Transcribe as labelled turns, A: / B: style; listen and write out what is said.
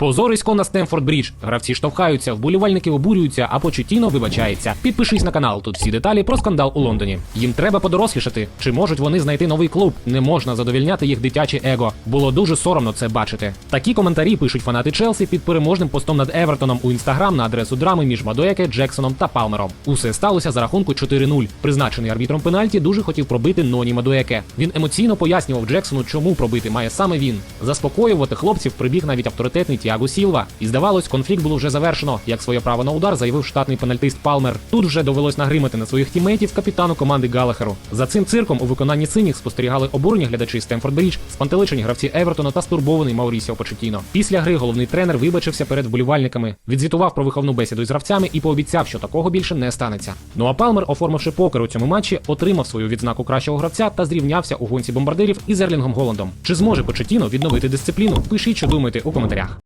A: Позорисько на Стемфорд Брідж. Гравці штовхаються, вболівальники обурюються, а Почетіно вибачається. Підпишись на канал. Тут всі деталі про скандал у Лондоні. Їм треба подорослішати. Чи можуть вони знайти новий клуб? Не можна задовільняти їх дитяче его. Було дуже соромно це бачити. Такі коментарі пишуть фанати Челсі під переможним постом над Евертоном у інстаграм на адресу драми між Мадояке, Джексоном та Палмером. Усе сталося за рахунку 4-0. Призначений арбітром пенальті дуже хотів пробити Ноні Мадояке. Він емоційно пояснював Джексону, чому пробити має саме він. Заспокоювати хлопців прибіг навіть авторитетний Тіаго Сілва. І здавалось, конфлікт було вже завершено. Як своє право на удар заявив штатний пенальтист Палмер. Тут вже довелось нагримати на своїх тімейтів капітану команди Галахеру. За цим цирком у виконанні синіх спостерігали обурені глядачі Стемфорд Брідж, спантеличені гравці Евертона та стурбований Маурісіо Почетіно. Після гри головний тренер вибачився перед вболівальниками, відзвітував про виховну бесіду із гравцями і пообіцяв, що такого більше не станеться. Ну а Палмер, оформивши покер у цьому матчі, отримав свою відзнаку кращого гравця та зрівнявся у гонці бомбардирів із Ерлінгом Голландом. Чи зможе Почетіно відновити дисципліну? Пишіть, що думаєте у коментарях.